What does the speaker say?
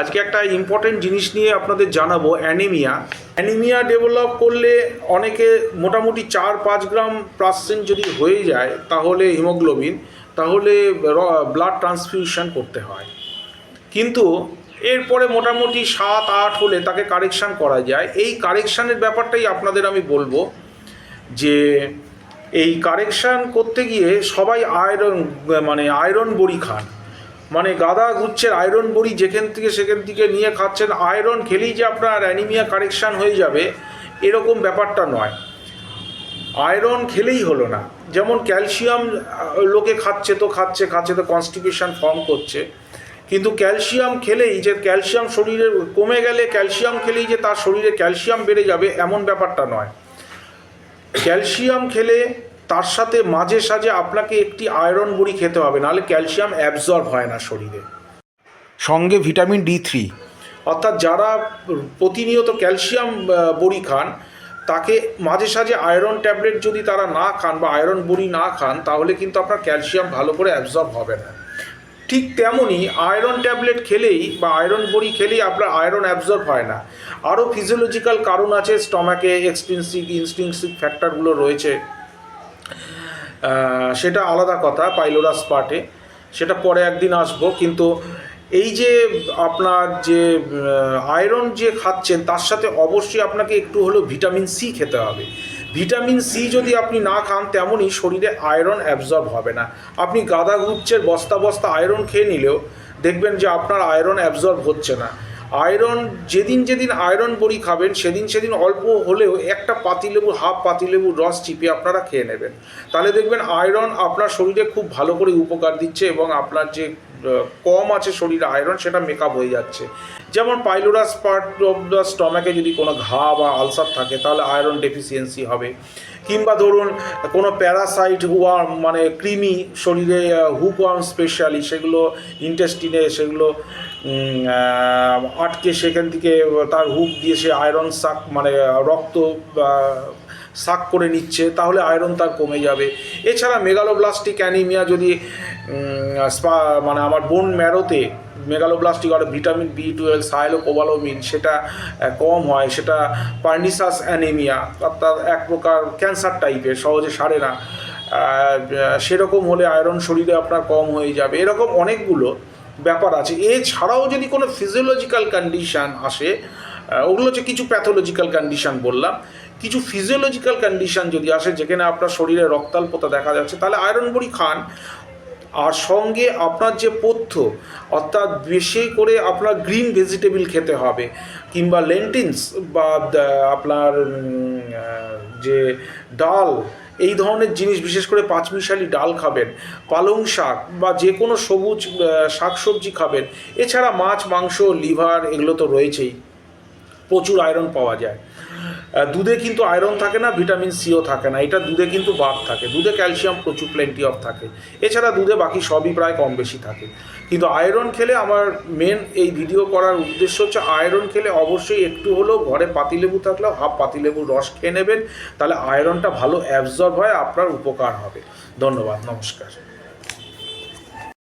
আজকে একটা ইম্পর্টেন্ট জিনিস নিয়ে আপনাদের জানাব অ্যানিমিয়া অ্যানিমিয়া ডেভেলপ করলে অনেকে মোটামুটি চার পাঁচ গ্রাম পার্সেন্ট যদি হয়ে যায়, তাহলে হিমোগ্লোবিন তাহলে ব্লাড ট্রান্সফিউশন করতে হয়। কিন্তু এরপরে মোটামুটি সাত, আট হলে তাকে কারেকশান করা যায়। এই কারেকশানের ব্যাপারটাই আপনাদের আমি বলব যে, এই কারেকশান করতে গিয়ে সবাই আয়রন মানে আয়রন বড়ি খান। মানে গাদা গুচ্ছের আয়রন বড়ি যেখান থেকে সেখান থেকে নিয়ে খাচ্ছেন। আয়রন খেলেই যে আপনার অ্যানিমিয়া কারেকশান হয়ে যাবে, এরকম ব্যাপারটা নয়। আয়রন খেলেই হলো না। যেমন ক্যালসিয়াম লোকে খাচ্ছে তো খাচ্ছে খাচ্ছে তো কনস্টিপেশন ফর্ম করছে। কিন্তু ক্যালসিয়াম খেলেই যে ক্যালসিয়াম শরীরে কমে গেলে ক্যালসিয়াম খেলেই যে তার শরীরে ক্যালসিয়াম বেড়ে যাবে, এমন ব্যাপারটা নয়। ক্যালসিয়াম খেলে তার সাথে মাঝে সাঝে আপনাকে একটি আয়রন বড়ি খেতে হবে, নাহলে ক্যালসিয়াম অ্যাবজর্ব হয় না শরীরে। সঙ্গে ভিটামিন ডি থ্রি অর্থাৎ যারা প্রতিনিয়ত ক্যালসিয়াম বড়ি খান, তাকে মাঝে সাঝে আয়রন ট্যাবলেট যদি তারা না খান বা আয়রন বড়ি না খান, তাহলে কিন্তু আপনার ক্যালসিয়াম ভালো করে অ্যাবজর্ব হবে না। ঠিক তেমনই আয়রন ট্যাবলেট খেলেই বা আয়রন বড়ি খেলেই আপনার আয়রন অ্যাবজর্ব হয় না। আরও ফিজিওলজিক্যাল কারণ আছে, স্টমাকে এক্সট্রিনসিক ইনস্টিংসিক ফ্যাক্টরগুলো রয়েছে। সেটা আলাদা কথা, পাইলোরাস পার্টে। সেটা পরে একদিন আসব, কিন্তু এই যে আপনার যে আয়রন যে খাচ্ছেন, তার সাথে অবশ্যই আপনাকে একটু হলেও ভিটামিন সি খেতে হবে। ভিটামিন সি যদি আপনি না খান, তেমনই শরীরে আয়রন অ্যাবজর্ব হবে না। আপনি গাদা গুচ্ছের বস্তা বস্তা আয়রন খেয়ে নিলেও দেখবেন যে আপনার আয়রন অ্যাবজর্ব হচ্ছে না। আয়রন, যেদিন যেদিন আয়রন বড়ি খাবেন, সেদিন সেদিন অল্প হলেও একটা পাতিলেবু, হাফ পাতিলেবুর রস চিপে আপনারা খেয়ে নেবেন। তাহলে দেখবেন আয়রন আপনার শরীরে খুব ভালো করে উপকার দিচ্ছে এবং আপনার যে কম আছে শরীরে আয়রন সেটা মেকআপ হয়ে যাচ্ছে। যেমন পাইলোরাস পার্ট অফ দ্য স্টমাকে যদি কোনো ঘা বা আলসার থাকে, তাহলে আয়রন ডেফিসিয়েন্সি হবে। কিংবা ধরুন, কোনো প্যারাসাইট ওয়ার্ম মানে কৃমি শরীরে হুক ওয়ার্ম স্পেশালি সেগুলো ইন্টেস্টিনে সেগুলো আটকে সেখান থেকে তার হুক দিয়ে সে আয়রন সাক মানে রক্ত সাক করে নিচ্ছে, তাহলে আয়রন তার কমে যাবে। এছাড়া মেগালোব্লাস্টিক অ্যানিমিয়া যদি স্পা- মানে আমার বোন ম্যারোতে মেগালোব্লাস্টিক আর ভিটামিন বি টুয়েলভ সাইলো কোবালোমিন সেটা কম হয়, সেটা পার্নিসাস অ্যানিমিয়া, অর্থাৎ এক প্রকার ক্যান্সার টাইপের সহজে সারে না। সেরকম হলে আয়রন শরীরে আপনার কম হয়ে যাবে, এরকম অনেকগুলো ব্যাপার আছে। এছাড়াও যদি কোনো ফিজিওলজিক্যাল কন্ডিশান আসে ওগুলো হচ্ছে কিছু প্যাথোলজিক্যাল কন্ডিশান বললাম। কিছু ফিজিওলজিক্যাল কন্ডিশান যদি আসে, যেখানে আপনার শরীরে রক্তাল্পতা দেখা যাচ্ছে, তাহলে আয়রন বড়ি খান। আর সঙ্গে আপনার যে পথ্য, অর্থাৎ বেশি করে আপনার গ্রিন ভেজিটেবল খেতে হবে, কিংবা লেন্টিন্স বা আপনার যে ডাল, এই ধরনের জিনিস, বিশেষ করে পাঁচমিশালি ডাল খাবেন, পালং শাক বা যে কোনো সবুজ শাক সবজি খাবেন, এছাড়া মাছ, মাংস, লিভার, এগুলো তো রয়েছেই, প্রচুর আয়রন পাওয়া যায়। দুধে কিন্তু আয়রন থাকে না ভিটামিন সিও থাকে না। এটা দুধে কিন্তু বাদ থাকে। দুধে ক্যালসিয়াম প্রচুর প্লেন্টি অফ থাকে। এছাড়া দুধে বাকি সবই প্রায় কম বেশি থাকে। কিন্তু আয়রন খেলে আমার মেন এই ভিডিও করার উদ্দেশ্য হচ্ছে আয়রন খেলে অবশ্যই একটু হলেও ঘরে পাতিলেবু থাকলেও হাফ পাতিলেবুর রস খেয়ে নেবেন। তাহলে আয়রনটা ভালো অ্যাবজর্ব হয়, আপনার উপকার হবে। ধন্যবাদ, নমস্কার।